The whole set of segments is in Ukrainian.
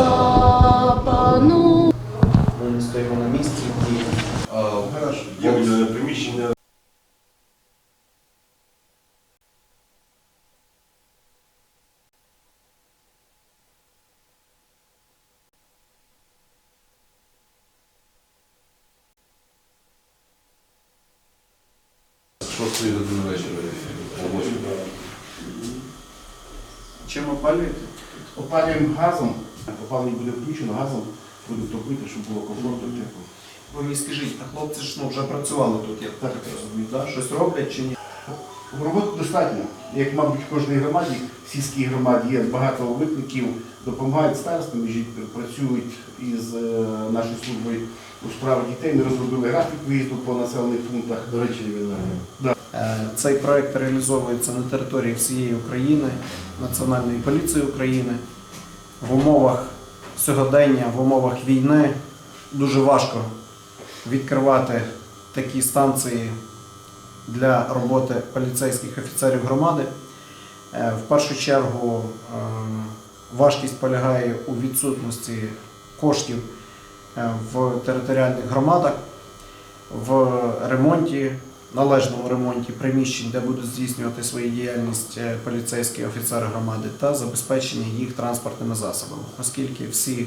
запану. Ми стоїмо на місці і е, є е, приміщення. Шостої години вечора овочі. Чим опалюєте? Опалюємо газом опалення буде включено, газом будемо топити, щоб було комфортно тепло. Ви мені скажіть, а хлопці ж ну, вже працювали тут, я Так. так розумію, да? щось роблять чи ні? Роботи достатньо. Як, мабуть, в кожній громаді, в сільській громаді є багато викликів, допомагають старостам, працюють із е, нашою службою у справах дітей. Ми розробили графік виїзду по населених пунктах. До речі, він Е, Цей проект реалізовується на території всієї України, Національної поліції України. В умовах сьогодення, в умовах війни дуже важко відкривати такі станції для роботи поліцейських офіцерів громади. Е, В першу чергу е, важкість полягає у відсутності коштів е, в територіальних громадах, в ремонті, належному ремонті приміщень, де будуть здійснювати свою діяльність е, поліцейські офіцери громади, та забезпечення їх транспортними засобами, оскільки всі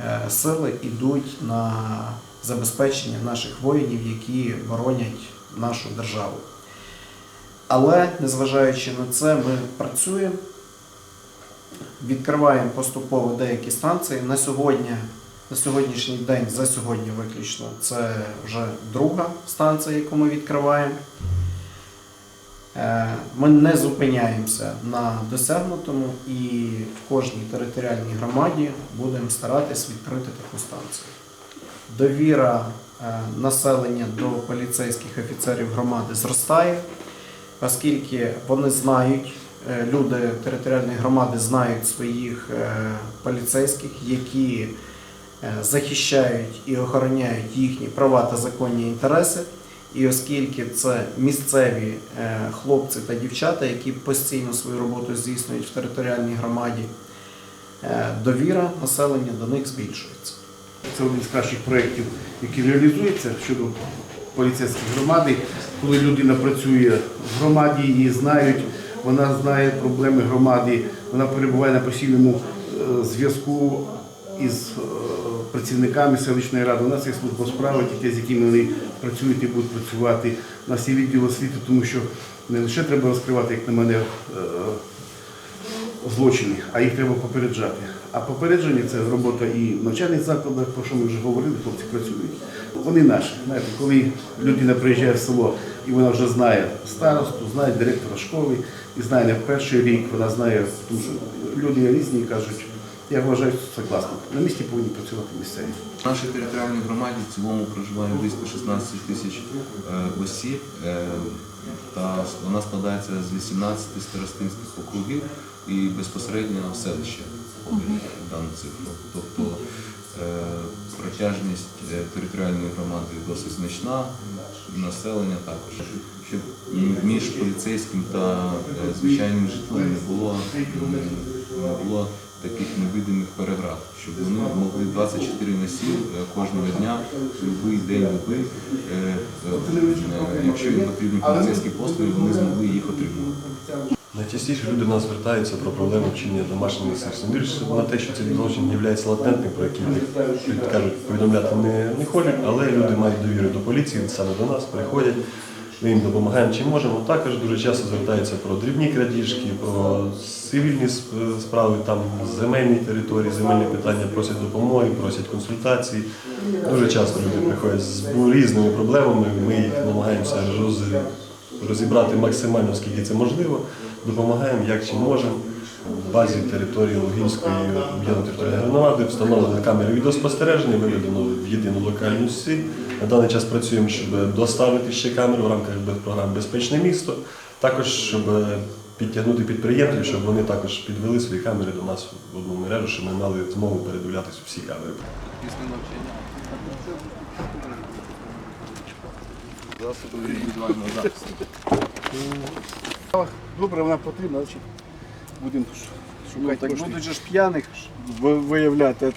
е, сили йдуть на забезпечення наших воїнів, які боронять нашу державу. Але незважаючи на це, ми працюємо, відкриваємо поступово деякі станції. На сьогодні, на сьогоднішній день, за сьогодні виключно, це вже друга станція, яку ми відкриваємо. Е, Ми не зупиняємося на досягнутому і в кожній територіальній громаді будемо старатись відкрити таку станцію. Довіра е, населення до поліцейських офіцерів громади зростає, оскільки вони знають, е, люди територіальної громади знають своїх поліцейських, які захищають і охороняють їхні права та законні інтереси. І оскільки це місцеві е, хлопці та дівчата, які постійно свою роботу здійснюють в територіальній громаді, е, довіра населення до них збільшується. Це один з кращих проєктів, який реалізується щодо поліцейської громади. Коли людина працює в громаді і знають, вона знає проблеми громади, вона перебуває на постійному е, зв'язку із е, працівниками селищної ради. У нас є служба справи, дітей, з якими вони працюють і будуть працювати. У нас є відділ освіти, тому що не лише треба розкривати, як на мене, е, злочини, а їх треба попереджати. А попередження це робота і в навчальних закладах, про що ми вже говорили, хлопці працюють. Вони наші. Знаєте, коли людина приїжджає в село і вона вже знає старосту, знає директора школи і знає не в перший рік, вона знає, тому що люди різні і кажуть, я вважаю, що це класно. На місці повинні працювати місцеві. В нашій територіальній громаді в цілому проживає близько 16 тисяч е, осіб, е, та вона складається з 18 старостинських округів і безпосередньо селище входить в дану цифру. Тобто е, протяжність територіальної громади досить значна, населення також. Щоб між поліцейським та е, звичайним житлом не було, не було таких невидимих переград, щоб вони могли 24 на 7 е, кожного дня, будь-який день доби, е, е, якщо їм потрібні поліцейські послуги, вони змогли їх отримувати. Найчастіше люди до нас звертаються про проблеми вчинення домашнього насильства. Дивлячись на те, що цей злочин є латентним, про який кажуть, повідомляти не, не хочуть, але люди мають довіру до поліції, саме до нас приходять. Ми їм допомагаємо чим можемо. Також дуже часто звертаються про дрібні крадіжки, про цивільні справи, там земельні території, земельні питання, просять допомоги, просять консультації. Дуже часто люди приходять з різними проблемами. Ми їх намагаємося роз- розібрати максимально, скільки це можливо. Допомагаємо як чим можемо. В базі території Лугінської об'єднаної територіальної громади встановлені камери відеоспостереження, виведено в єдину локальну сіть. На даний час працюємо, щоб доставити ще камери в рамках програми Безпечне місто. Також щоб підтягнути підприємців, щоб вони також підвели свої камери до нас в одну мережу, щоб ми мали змогу передивлятися всі камери. Засоби індивідуального захисту. Добре, вона потрібна, значить будемо шукати Ну, так будуть же ж п'яних виявляти.